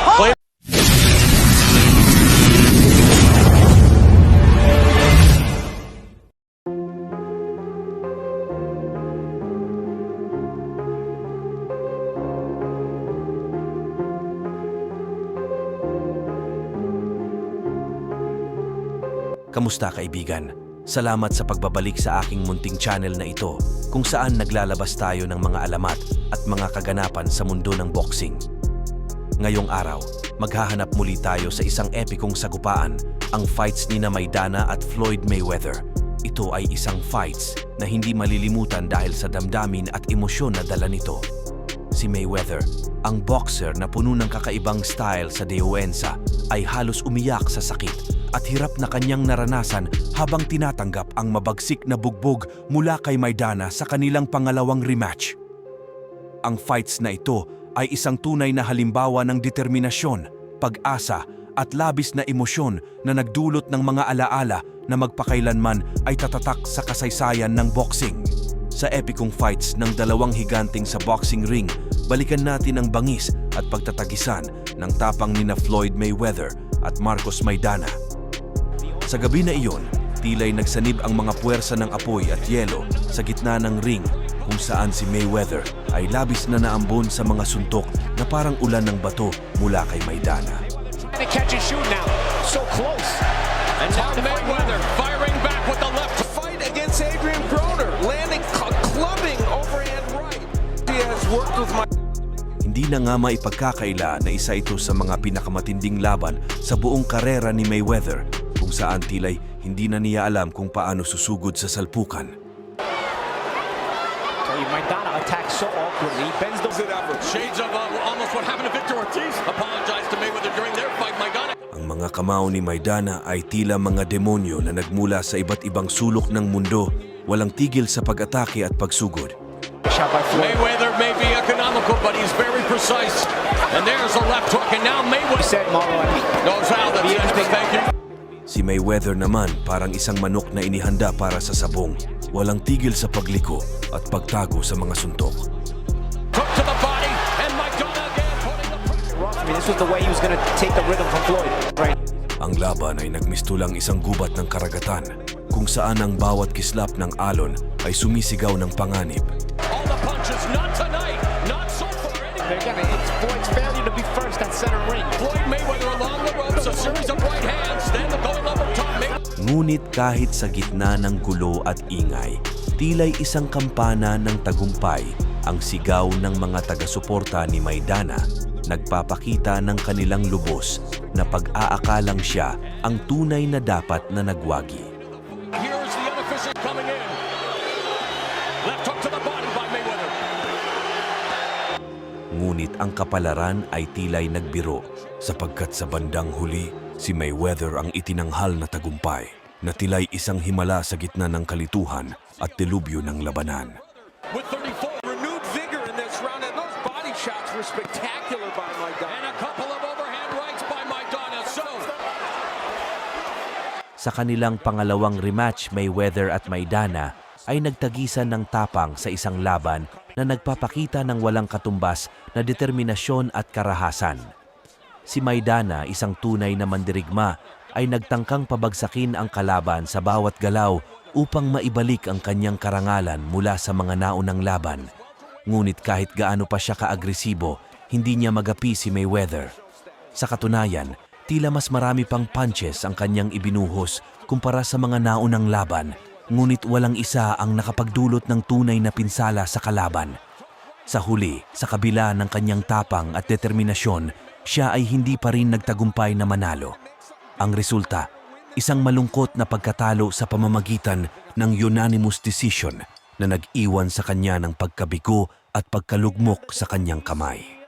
Play- Kamusta kaibigan? Salamat sa pagbabalik sa aking munting channel na ito kung saan naglalabas tayo ng mga alamat at mga kaganapan sa mundo ng boxing. Ngayong araw, maghahanap muli tayo sa isang epikong sagupaan, ang fights ni na Maidana at Floyd Mayweather. Ito ay isang fights na hindi malilimutan dahil sa damdamin at emosyon na dala nito. Si Mayweather, ang boxer na puno ng kakaibang style sa Deuenza, ay halos umiyak sa sakit at hirap na kanyang naranasan habang tinatanggap ang mabagsik na bugbog mula kay Maidana sa kanilang pangalawang rematch. Ang fights na ito ay isang tunay na halimbawa ng determinasyon, pag-asa at labis na emosyon na nagdulot ng mga alaala na magpakailanman ay tatatak sa kasaysayan ng boxing. Sa epikong fights ng dalawang higanting sa boxing ring, balikan natin ang bangis at pagtatagisan ng tapang nina Floyd Mayweather at Marcos Maidana. Sa gabi na iyon, tila'y nagsanib ang mga puwersa ng apoy at yelo sa gitna ng ring kung saan si Mayweather ay labis na naambon sa mga suntok na parang ulan ng bato mula kay Maidana. catch and shoot now. So close. And now Mayweather firing back with the left. fight against Adrian Broner, landing cl- clubbing overhand right. He has worked with my Hindi na nga maipagkakaila na isa ito sa mga pinakamatinding laban sa buong karera ni Mayweather kung saan tila'y hindi na niya alam kung paano susugod sa salpukan. Maidana attacks so awkwardly. He bends the Shades of uh, almost what happened to Victor Ortiz. Apologized to Mayweather during their fight. Maidana Ang mga kamao ni Maidana ay tila mga demonyo na nagmula sa iba't ibang sulok ng mundo, walang tigil sa pag-atake at pagsugod. Mayweather may be economical, but he's very precise. And there's a left hook, and now He Mayweather said Marlon. knows how to thank you. Si Mayweather naman parang isang manok na inihanda para sa sabong, walang tigil sa pagliko at pagtago sa mga suntok. Ang laban ay nagmistulang isang gubat ng karagatan, kung saan ang bawat kislap ng alon ay sumisigaw ng panganib. All the punches, not tonight, Ngunit kahit sa gitna ng gulo at ingay, tila'y isang kampana ng tagumpay ang sigaw ng mga taga-suporta ni Maidana, nagpapakita ng kanilang lubos na pag-aakalang siya ang tunay na dapat na nagwagi. Here's the unofficial coming in. Left hook to the body by Mayweather. Ngunit ang kapalaran ay tila'y nagbiro sapagkat sa bandang huli, si Mayweather ang itinanghal na tagumpay na tila'y isang himala sa gitna ng kalituhan at dilubyo ng labanan. With 34 renewed vigor in this round, and those body shots were spectacular by and Maidana. a couple of overhand rights by Maidana. So Sa kanilang pangalawang rematch Mayweather at Maidana ay nagtagisan ng tapang sa isang laban na nagpapakita ng walang katumbas na determinasyon at karahasan. Si Maidana, isang tunay na mandirigma, ay nagtangkang pabagsakin ang kalaban sa bawat galaw upang maibalik ang kanyang karangalan mula sa mga naunang laban. Ngunit kahit gaano pa siya kaagresibo, hindi niya magapi si Mayweather. Sa katunayan, tila mas marami pang punches ang kanyang ibinuhos kumpara sa mga naunang laban, ngunit walang isa ang nakapagdulot ng tunay na pinsala sa kalaban. Sa huli, sa kabila ng kanyang tapang at determinasyon, siya ay hindi pa rin nagtagumpay na manalo. Ang resulta, isang malungkot na pagkatalo sa pamamagitan ng unanimous decision na nag-iwan sa kanya ng pagkabigo at pagkalugmok sa kanyang kamay.